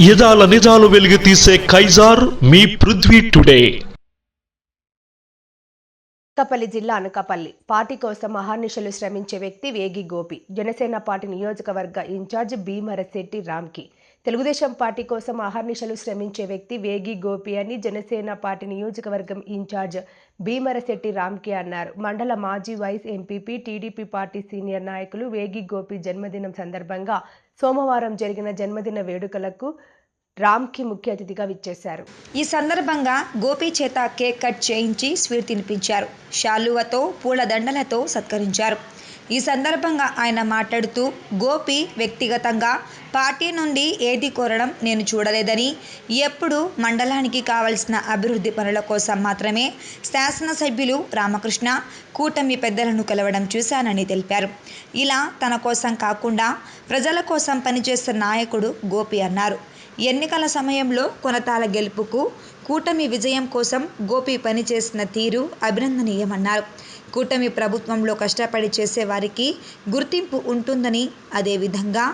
యదాల నిజాలు వెలిగి తీసే కైజార్ మీ పృథ్వీ టుడే. అనకాపల్లి జిల్లా అనకాపల్లి. పార్టీ కోసం మహానిషలు శ్రమించే వ్యక్తి వేగి గోపి. జనసేన పార్టీ నియోజకవర్గ ఇన్ఛార్జ్ భీమరశెట్టి రామ్కి. తెలుగుదేశం పార్టీ కోసం అహర్నిశలు శ్రమించే వ్యక్తి వేగి గోపి అని జనసేన పార్టీ నియోజకవర్గం ఇన్ఛార్జ్ భీమరశెట్టి రామ్కి అన్నారు. మండల మాజీ vice MPP TDP party senior నాయకులు వేగి గోపి జన్మదినం సందర్భంగా సోమవారం జరిగిన జన్మదిన వేడుకలకు రామ్కి ముఖ్య అతిథిగా విచ్చేశారు. ఈ సందర్భంగా గోపి చేత కేక్ కట్ చేయించి స్వీట్ తినిపించారు. శాలువతో పూలదండలతో సత్కరించారు. ఈ సందర్భంగా ఆయన మాట్లాడుతూ గోపి వ్యక్తిగతంగా పార్టీ నుండి ఏది కోరడం నేను చూడలేదని ఎప్పుడు మండలానికి కావలసిన అభివృద్ధి పనుల కోసం మాత్రమే శాసనసభ్యులు రామకృష్ణ కూటమి పెద్దలను కలవడం చూశానని తెలిపారు. ఇలా తన కోసం కాకుండా ప్రజల కోసం పనిచేస్తున్న నాయకుడు గోపి అన్నారు. ఎన్నికల సమయంలో కొనతాల గెలుపుకు కూటమి విజయం కోసం గోపి పనిచేసిన తీరు అభినందనీయమన్నారు. కూటమి ప్రభుత్వంలో కష్టపడి చేసేవారికి గుర్తింపు ఉంటుందని అదేవిధంగా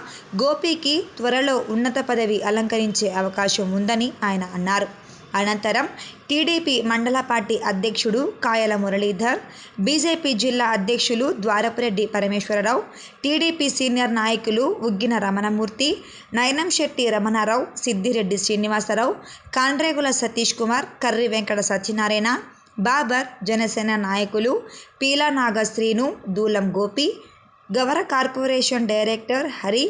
గోపికి త్వరలో ఉన్నత పదవి అలంకరించే అవకాశం ఉందని ఆయన అన్నారు. అనంతరం టీడీపీ మండల పార్టీ అధ్యక్షుడు కాయల మురళీధర్ బీజేపీ జిల్లా అధ్యక్షులు ద్వారపురెడ్డి పరమేశ్వరరావు టీడీపీ సీనియర్ నాయకులు ఉగ్గిన రమణమూర్తి నయనం శెట్టి రమణారావు సిద్దిరెడ్డి శ్రీనివాసరావు కాండ్రేగుల సతీష్ కుమార్ కర్రి వెంకట సత్యనారాయణ బాబర్ జనసేన నాయకులు పీలా నాగశ్రీను దూలం గోపి గవర కార్పొరేషన్ డైరెక్టర్ హరి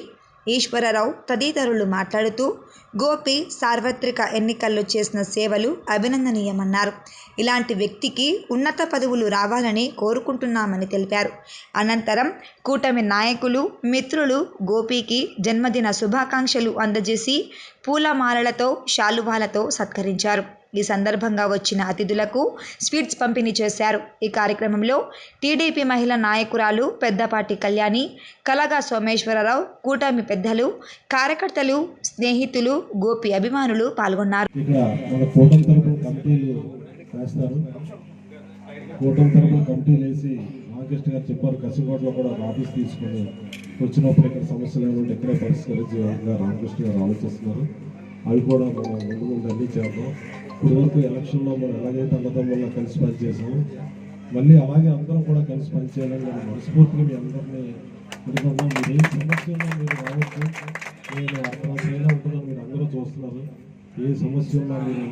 ఈశ్వరరావు తదితరులు మాట్లాడుతూ గోపి సార్వత్రిక ఎన్నికల్లో చేసిన సేవలు అభినందనీయమన్నారు. ఇలాంటి వ్యక్తికి ఉన్నత పదవులు రావాలని కోరుకుంటున్నామని తెలిపారు. అనంతరం కూటమి నాయకులు మిత్రులు గోపికి జన్మదిన శుభాకాంక్షలు అందజేసి పూలమాలలతో శాలువాలతో సత్కరించారు. ఈ సందర్భంగా వచ్చిన అతిథులకు స్వీట్స్ పంపిణీ చేశారు. ఈ కార్యక్రమంలో టీడీపీ మహిళా నాయకురాలు పెద్దపాటి కళ్యాణి కలగా సోమేశ్వరరావు కూటమి పెద్దలు కార్యకర్తలు స్నేహితులు గోపి అభిమానులు పాల్గొన్నారు. కూటమి తరపున కమిటీలు వేసి రామకృష్ణ గారు చెప్పారు కసికోటలో కూడా ఒక ఆఫీస్ తీసుకొని వచ్చినప్పుడు ఇక్కడ సమస్యలు ఏమంటే ఇక్కడే పరిష్కరించే విధంగా రామకృష్ణ గారు ఆలోచిస్తున్నారు. అవి కూడా మనం ముందు ముందు అన్నీ చేద్దాం. ఇప్పుడు ఎలక్షన్లో మనం ఎలాగైతే అన్నదమ్ముల్లో కలిసి పనిచేసాము మళ్ళీ అలాగే అందరం కూడా కలిసి పనిచేయాలని నేను మనస్ఫూర్తిగా మీ అందరినీ అనుకున్నాం మీరు ఏ సమస్య ఉన్నా మీరు రావచ్చు. నేను అర్థమైనా ఉంటున్నాను మీరు అందరూ చూస్తున్నారు. ఏ సమస్య ఉన్నా మీరు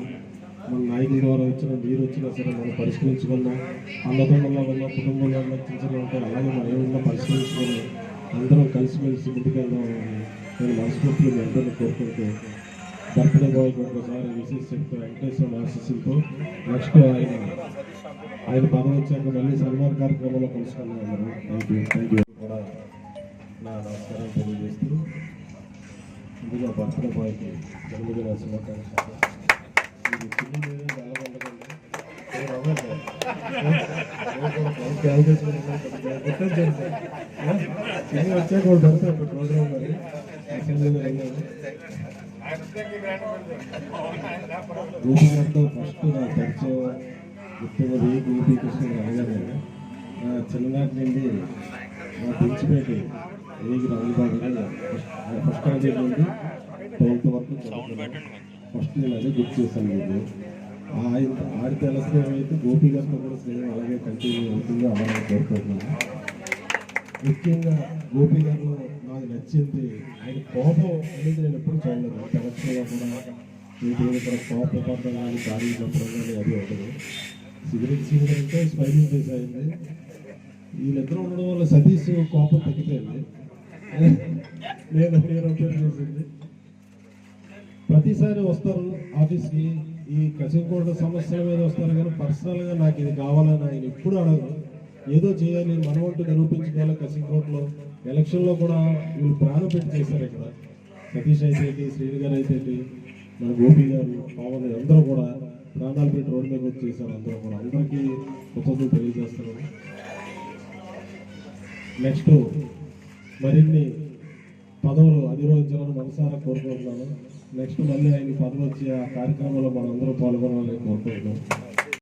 మన నాయకుల ద్వారా వచ్చినా మీరు వచ్చినా సరే మనం పరిష్కరించుకుందాం. అన్నదమ్ముల్లో ఉన్న కుటుంబంలో ఉన్న చిన్న ఉంటాయి. అలాగే మనం ఏమన్నా పరిష్కరించుకొని అందరం కలిసిమెలిసి ముందుకెళ్దాం నేను మనస్ఫూర్తిగా మీ అందరిని కోరుకుంటూ బర్త్డే బాయ్కి ఒకసారి విశేష వెంకటేశ్వర ఆశీస్సులతో నెక్స్ట్ ఆయన ఆయన పదవి వచ్చాక మళ్ళీ సన్మాన్ కార్యక్రమంలో కలుసుకున్నాం అందరం థ్యాంక్ యూ థ్యాంక్ యూ కూడా నా నమస్కారం తెలియజేస్తూ ముందుగా బర్త్డే బాయ్కి జన్మదిన శుభాకాంక్షలు. మీరు చిన్న మీద వచ్చాక ప్రోగ్రామ్ మరి అసెంబ్లీలో ఫస్ట్ నా పరిచయం ముఖ్యమంత్రి గోపి కృష్ణ రాజగారు నా చిన్ననాటి నుండి నా పెంచిపేట ఏగి గారు. ఫస్ట్ స్టాండర్డ్ నుండి ట్వెల్త్ వరకు ఫస్ట్ నేను అదే గుర్తు చేశాను మీకు. ఆయన ఆడితే ఎలా స్నేహం అయితే గోపి గారితో కూడా స్నేహం అలాగే కంటిన్యూ అవుతుందో అలాగే కోరుకుంటున్నాను. ముఖ్యంగా గోపి గారిలో నాకు నచ్చింది. ఆయన కోపం అనేది నేను ఎప్పుడు చూడలేదు. ఎలక్షన్లో కూడా వీటి మీద కూడా కోపం పడడం కానీ దారి చెప్పడం కానీ అది ఉండదు. సిగరెట్ సిగరెట్ అంటే స్మైలింగ్ ఫేస్ అయింది వీళ్ళిద్దరూ ఉండడం వల్ల సతీష్ కోపం తగ్గిపోయింది. నేను నేను అబ్జర్వ్ చేసింది. ప్రతిసారి వస్తారు ఆఫీస్కి. ఈ కసింకోట సమస్య మీద వస్తారు కానీ పర్సనల్గా నాకు ఇది కావాలని ఆయన ఎప్పుడు అడగరు. ఏదో చేయాలి మనవంటూ నిరూపించుకోవాలి కసింకోటలో ఎలక్షన్లో కూడా వీళ్ళు ప్రాణం పెట్టి చేశారు ఇక్కడ సతీష్ అయితే శ్రీని గారు అయితే మన గోపి గారు పవన్ అందరూ కూడా ప్రాణాలు పెట్టి రోడ్డు మీద వచ్చి చేశారు అందరూ కూడా. అందరికీ కృతజ్ఞతలు తెలియజేస్తున్నాను. నెక్స్ట్ మరిన్ని పదవులు అధిరోహించాలని మనసారా కోరుకుంటున్నాను. నెక్స్ట్ మళ్ళీ ఆయన పదవి వచ్చి ఆ కార్యక్రమంలో మనందరూ పాల్గొనాలని కోరుకుంటున్నాం